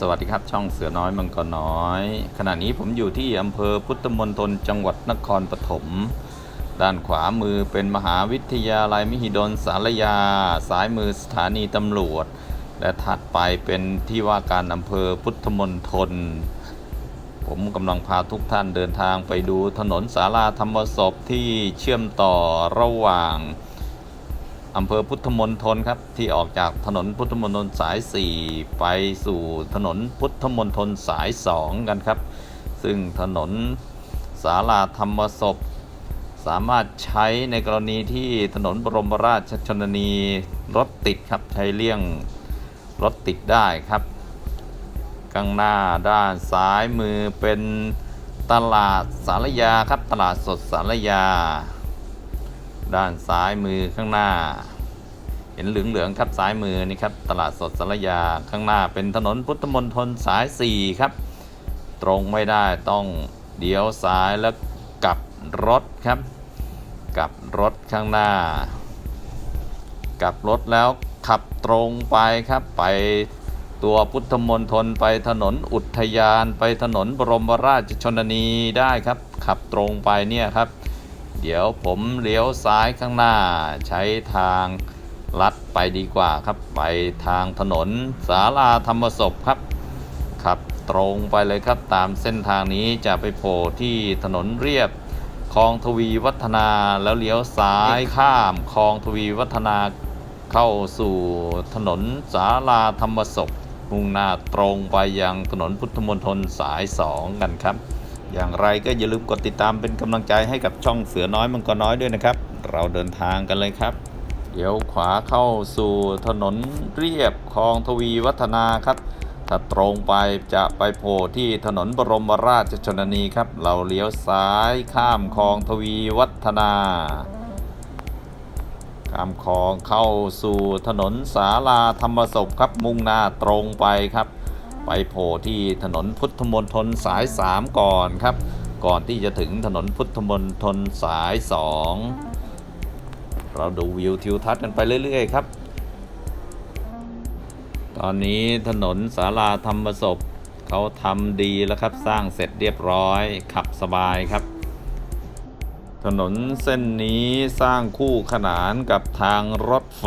สวัสดีครับช่องเสือน้อยมังกรน้อย ขณะนี้ผมอยู่ที่อำเภอพุทธมณฑลจังหวัดนครปฐมด้านขวามือเป็นมหาวิทยาลัยมหิดลสารยาสายมือสถานีตำรวจ และถัดไปเป็นที่ว่าการอำเภอพุทธมณฑลผมกำลังพาทุกท่านเดินทางไปดูถนนสาราธรรมศพที่เชื่อมต่อระหว่าง อำเภอพุทธมณฑลครับ ที่ออกจากถนนพุทธมณฑลสาย 4 ไปสู่ถนนพุทธมณฑลสาย 2 กันครับ ซึ่งถนนสาราธรรมศพ สามารถใช้ในกรณีที่ถนนบรมราชชนนีรถติดครับ ใช้เลี่ยงรถติดได้ครับข้างหน้าด้านซ้ายมือเป็นตลาดสารยาครับ ตลาดสดสารยา ด้านซ้ายมือข้างหน้า เห็นเหลืองๆครับซ้ายมือนี่ครับตลาดสดสารยาข้างหน้าเป็นถนนพุทธมณฑลสาย 4 ครับ ตรงไม่ได้ต้องเลี้ยวซ้ายแล้วกลับรถครับ กลับรถข้างหน้า กลับรถแล้วขับตรงไปครับไปตัวพุทธมณฑลไปถนนอุทยาน ไปถนนบรมราชชนนีได้ครับ ขับตรงไปเนี่ยครับ เดี๋ยวผมเลี้ยวซ้ายข้างหน้า ใช้ทางลัดไปดีกว่าครับ ไปทางถนนสาราธรรมศพครับขับตรงไปเลยครับตามเส้นทางนี้จะไปโผล่ที่ถนนเรียบคลองทวีวัฒนาแล้วเลี้ยวซ้ายข้ามคลองทวีวัฒนาเข้าสู่ถนนสาราธรรมศพมุ่งหน้าตรงไปยังถนนพุทธมณฑลสาย 2 กันครับ อย่างไรก็อย่าลืมกดติดตามเป็นกำลังใจให้กับช่องเสือน้อยมังกรน้อยด้วยนะครับ เราเดินทางกันเลยครับ เดี๋ยวขวาเข้าสู่ถนนเรียบคลองทวีวัฒนาครับ ถ้าตรงไปจะไปโผล่ที่ถนนบรมราชชนนีครับ เราเลี้ยวซ้ายข้ามคลองทวีวัฒนาข้ามคลองเข้าสู่ถนนสาราธรรมศพครับมุ่งหน้าตรงไปครับ ไปโผล่ที่ถนนพุทธมณฑลสาย 3 ก่อนครับ ก่อนที่จะถึงถนนพุทธมณฑลสาย 2 เราดูวิวทิวทัศน์กันไปเรื่อย ๆ ครับ ตอนนี้ถนนสาราธรรมศพเขาทำดีแล้วครับสร้างเสร็จเรียบร้อยขับสบายครับ ถนนเส้นนี้สร้างคู่ขนานกับทางรถไฟ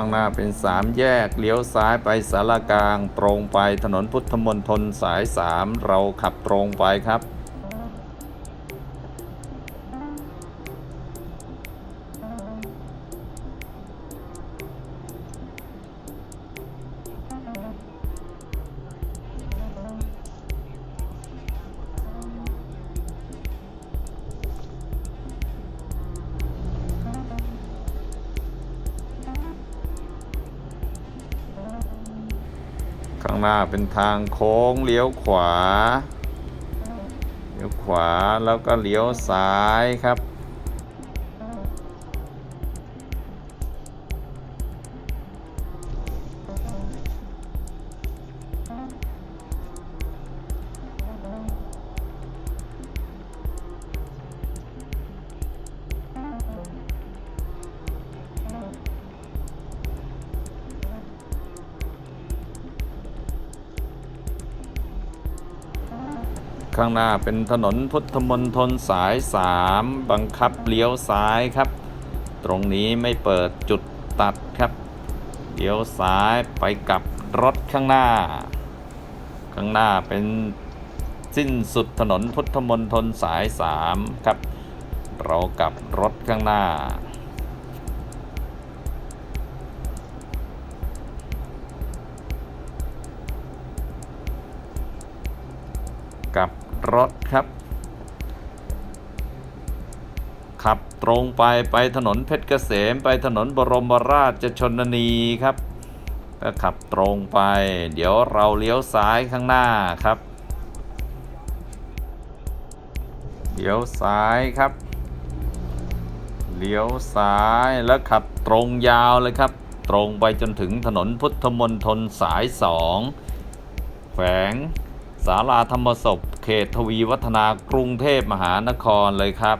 ข้างหน้าเป็นสามแยก เลี้ยวซ้ายไปสารกลาง ตรงไปถนนพุทธมนตรสาย 3 เราขับตรงไปครับ หน้าเป็นทางโค้งเลี้ยวขวา เลี้ยวขวาแล้วก็เลี้ยวซ้ายครับ ข้างหน้าเป็นถนนพุทธมณฑลสาย 3 บังคับเลี้ยวซ้ายครับ ตรงนี้ไม่เปิดจุดตัดครับเลี้ยวซ้ายไปกับรถข้างหน้า ข้างหน้าเป็นสิ้นสุดถนนพุทธมณฑลสาย 3 ครับ เรากับรถข้างหน้า รถครับ ขับตรงไปไปถนนเพชรเกษม ไปถนนบรมราชชนนีครับ ก็ขับตรงไป เดี๋ยวเราเลี้ยวซ้ายข้างหน้าครับเลี้ยวซ้ายครับ เลี้ยวซ้ายแล้วขับตรงยาวเลยครับ ตรงไปจนถึงถนนพุทธมณฑลสายสองแขวงศาลาธรรมศพ เขตทวีวัฒนากรุงเทพมหานครเลยครับ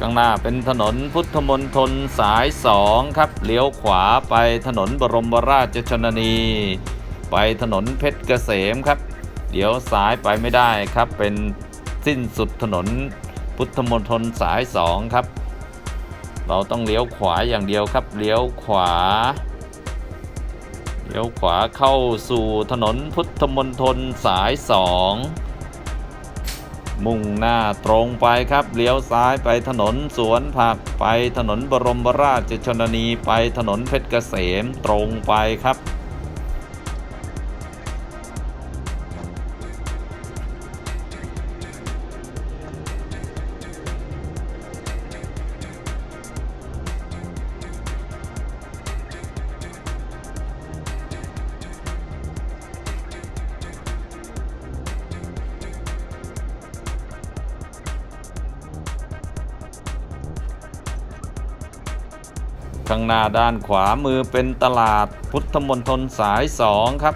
ข้างหน้าเป็นถนนพุทธมณฑลสายสองครับ เลี้ยวขวาไปถนนบรมราชชนนี ไปถนนเพชรเกษมครับเดี๋ยวซ้ายไปไม่ได้ครับ เป็นสิ้นสุดถนนพุทธมณฑลสายสองครับ เราต้องเลี้ยวขวาอย่างเดียวครับ เลี้ยวขวา เลี้ยวขวาเข้าสู่ถนนพุทธมณฑลสายสอง มุ่งหน้าตรงไปครับเลี้ยวซ้ายไปถนนสวนผักไปถนนบรมราชชนนีไปถนนเพชรเกษมตรงไปครับ ข้างหน้าด้านขวามือเป็นตลาดพุทธมณฑลสาย 2 ครับ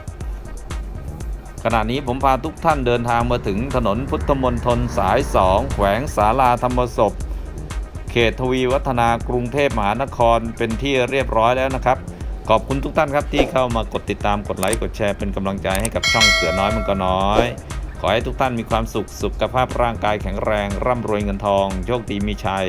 ขณะนี้ผมพาทุกท่านเดินทางมาถึงถนนพุทธมณฑลสาย 2 แขวงศาลาธรรมศพ เขตทวีวัฒนากรุงเทพมหานครเป็นที่เรียบร้อยแล้วนะครับ ขอบคุณทุกท่านครับที่เข้ามากดติดตามกดไลค์กดแชร์เป็นกำลังใจให้กับช่องเสือน้อยมันก็น้อย ขอให้ทุกท่านมีความสุขสุขภาพร่างกายแข็งแรง ร่ำรวยเงินทอง โชคดีมีชัย